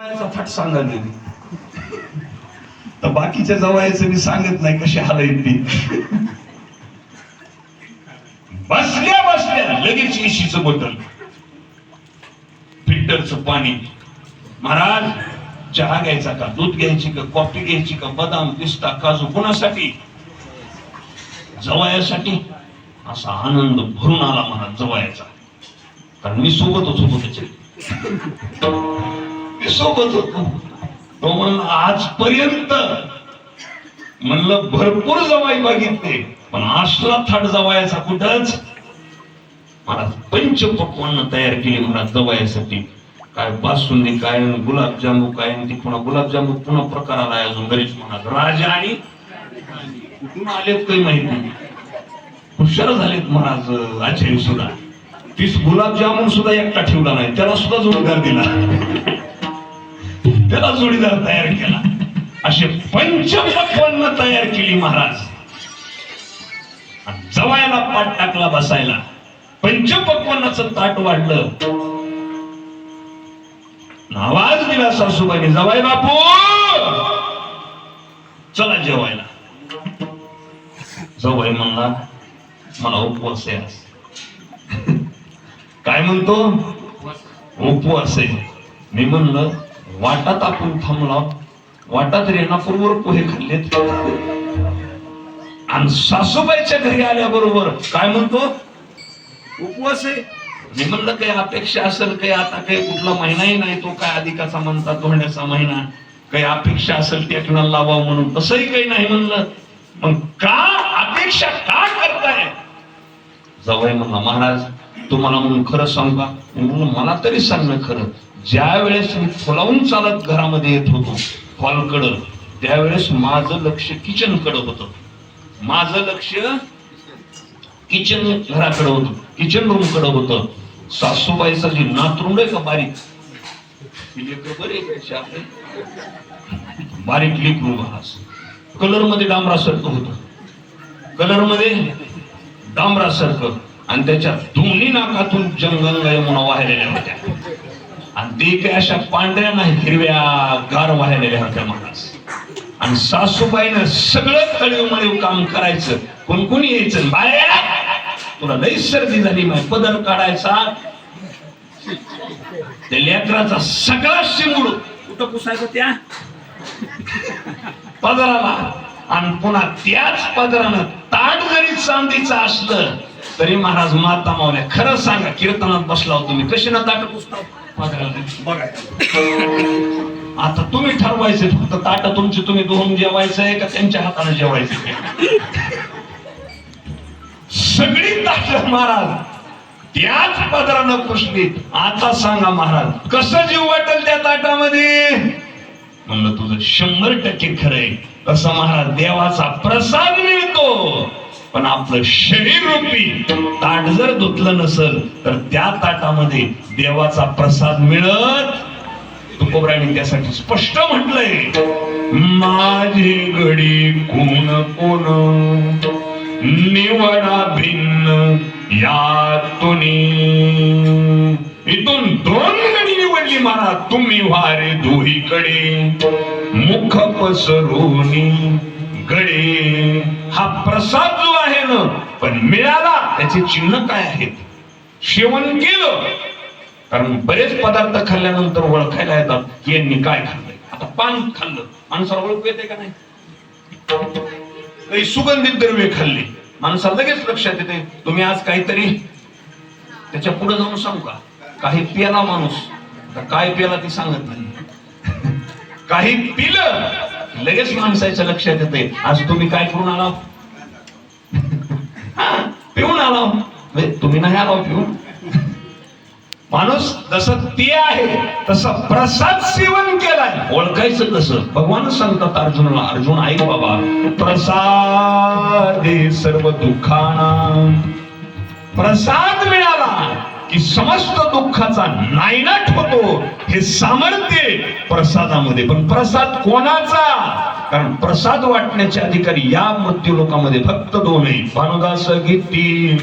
फट सांगा नाही तर बाकीच्या जवळचं मी सांगत नाही कशी हालय ती. बसल्या बसल्या. लगेच इशीच बॉटल फिल्टरचं पाणी. महाराज चहा घ्यायचा का? दूध घ्यायची का? कॉफी घ्यायची का? बदाम पिस्ता काजू कुणासाठी? जवयासाठी असा आनंद भरून आला मला जवयाचा कारण मी सोबतच होतो त्याच्या सोबत होतो तो म्हणून आजपर्यंत म्हणलं भरपूर जवाई बघितले. पण असला थाट जवायचा कुठंच? मला पंचपक्वान्न तयार केली महाराज जवायसाठी. काय बासुंदी काय गुलाबजामू काय ती पुन्हा गुलाबजामू पुन्हा प्रकार आलाय अजून गरीब म्हणा राजा आणि कुठून आलेत काही माहीत नाही. हुशार झालेत महाराज आचार्य सुद्धा. तीस गुलाबजामुन सुद्धा एकटा ठेवला नाही. त्याला सुद्धा जोडगार दिला. नवा जोडीदार तयार केला. असे पंचपक्वान्न तयार केली महाराज. जवायला पाठ टाकला बसायला. पंचपक्वान्नाचं ताट वाढलं. आवाज दिला सासूबाईने जवाई बापू! चला जेवायला. जवाई म्हणला मला उपवास आहे काय म्हणतो? उपवास आहे. मी म्हणलं वाटात आपण थांबला. वाटात रेणापूरवर पोहे खाल्लेत. आणि सासूबाईच्या घरी आल्याबरोबर काय म्हणतो? उपवास आहे. मी म्हणलं काही अपेक्षा असेल काही आता काही कुठला महिनाही नाही तो काय अधिकाचा म्हणतात धोण्याचा महिना. काही अपेक्षा असेल टेकणार लावावं म्हणून. तसंही काही नाही म्हणलं. मग का अपेक्षा का करताय? जवळ म्हणला महाराज तुम्हाला म्हणून खरं सांगा म्हणलं मला तरी सांगणं खरं. ज्या वेळेस मी फुलावून चालत घरामध्ये येत होतो हॉलकडं त्यावेळेस माझं लक्ष किचनकडे होत. माझं लक्ष किचन घराकडे होतं किचन रूमकडे होतं. सासूबाईचा जी नातरुंड आहे का बारीक? बारीक लेक रूम कलरमध्ये डांबरासारखं होतं. कलरमध्ये डांबरासारखं. आणि त्याच्या दोन्ही नाकातून जंगल यमुना वाहिलेल्या होत्या. आणि ते अशा पांढऱ्या नाही हिरव्या गार वाहिलेल्या होत्या महाराज आणि सासूबाईनं सगळं खळीव काम करायचं. कोण यायचं? बाया तुला लई सर्दी झाली माय पदर काढायचा. त्या लेकराचा सगळा शिंगूड कुठं पुसायचं त्या? पदराला. आणि पुन्हा त्याच पदरानं ताट जरी चांदीचं असलं तरी महाराज माता मावल्या खरं सांगा कीर्तनात बसला होतो तुम्ही. कशी ना ताट पुस्तक पदराला आता तुम्ही ठरवायचे फक्त ताट तुमची तुम्ही दोन जेवायचंय का त्यांच्या हाताने जेवायचं सगळी ताट महाराज त्याच पदरानं पुसली. आता सांगा महाराज कसं जीव वाटेल त्या ताटामध्ये? म्हणलं तुझं शंभर टक्के खरंय कसं महाराज देवाचा प्रसाद मिळतो. पण आपलं शरीर रूपी ताट जर धुतलं नसल तर त्या ताटामध्ये देवाचा प्रसाद मिळत तुकोबराने त्यासाठी स्पष्ट म्हटलंय माझे घडी कोण कोण? निवडा भिन्न यातून. इथून दोन गडी निवडली महाराज तुम्ही वारे दोहीकडे मुख पसरून. गडे हा प्रसाद जो आहे ना पण मिळाला त्याचे चिन्ह काय आहेत सेवन केलं. कारण बरेच पदार्थ खाल्ल्यानंतर ओळखायला येतात की यांनी काय खाल्लंय? आता पान खाल्लं. माणसाला ओळख येते का नाही? काही सुगंधित द्रव्य खाल्ली. माणसाला लगेच लक्षात येते तुम्ही आज काहीतरी त्याच्या पुढे जाऊन सांगू का? काही पियाला माणूस. काय पियाला ती सांगत नाही. काही पिलं लगेच माणसाच्या लक्षात येते. आज तुम्ही काय करून आला? पिऊन आला. म्हणजे तुम्ही नाही आला पिऊन. माणूस जसं ते आहे तसं प्रसाद सेवन केलाय. ओळखायचं कसं? भगवान सांगतात अर्जुनाला अर्जुन ऐक बाबा प्रसाद सर्व दुःखाना. प्रसाद मिळाला. की समस्त दुःखाचा नायनाट होतो हे सामर्थ्य प्रसादामध्ये. पण प्रसाद कोणाचा? कारण प्रसाद वाटण्याचे अधिकारी या मृत्यू लोकांमध्ये फक्त दोन आहे भानुदास गीती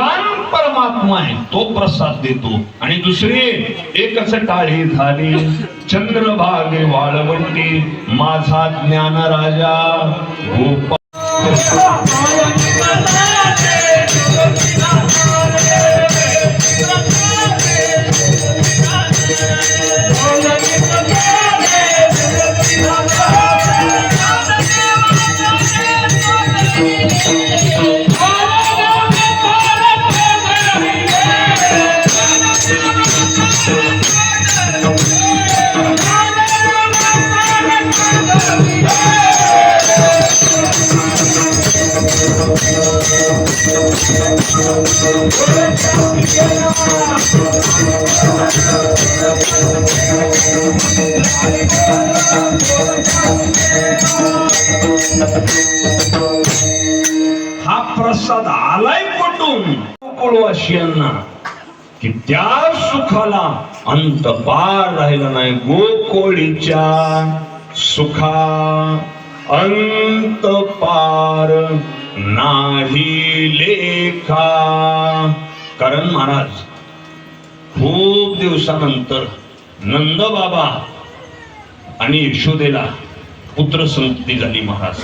भगवान परमात्मा आहे तो प्रसाद देतो. आणि दुसरी एकच टाळी झाली. चंद्रभागे वाळवंटी माझा ज्ञान राजा गोपाळ हा प्रसाद आलाय कुठून गोकुळवासियांना की त्या सुखाला अंत पार राहिला नाही गोकोळीच्या सुखा. अंत पार. नाही लेखा. कारण महाराज खूप दिवसानंतर नंद बाबा आणि यशोदेला पुत्र संतती झाली महाराज.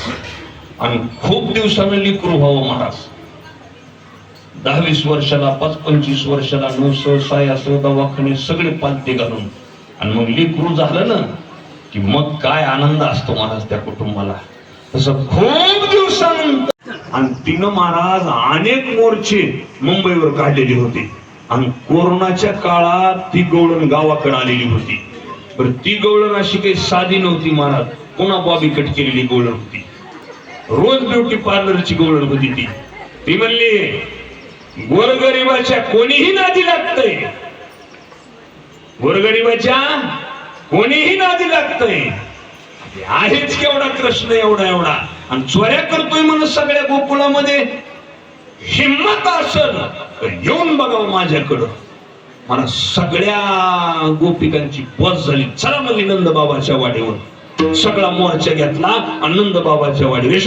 आणि खूप दिवसानं लिकरू व्हावं महाराज. दहावीस वर्षाला पाच पंचवीस वर्षाला नस साय असं दवाखाने सगळे पालते घालून. आणि मग लिकरू झालं ना की मग काय आनंद असतो महाराज त्या कुटुंबाला. तसं खूप दिवसानंतर आणि तिनं महाराज अनेक मोर्चे मुंबईवर काढलेले होते. आणि कोरोनाच्या काळात ती गवळण गावाकडे आलेली होती. बरं ती गवळण अशी काही साधी नव्हती महाराज. पुन्हा बॉबी कट केलेली गवळण होती. रोज ब्युटी पार्लरची गवळण होती ती. ती म्हणली गोरगरिबाच्या कोणीही नादी लागतंय. गोरगरिबाच्या कोणीही नादी लागतंय. आहेच केवढा कृष्ण एवढा एवढा. आणि चोऱ्या करतोय म्हणून सगळ्या गोकुळामध्ये हिंमत असल तर येऊन बघावं माझ्याकडं. मला सगळ्या गोपिकांची बस झाली. चला म्हणली नंद बाबाच्या वाडीवर सगळा मोर्चा घेतला आणि नंद बाबाच्या वाडीवर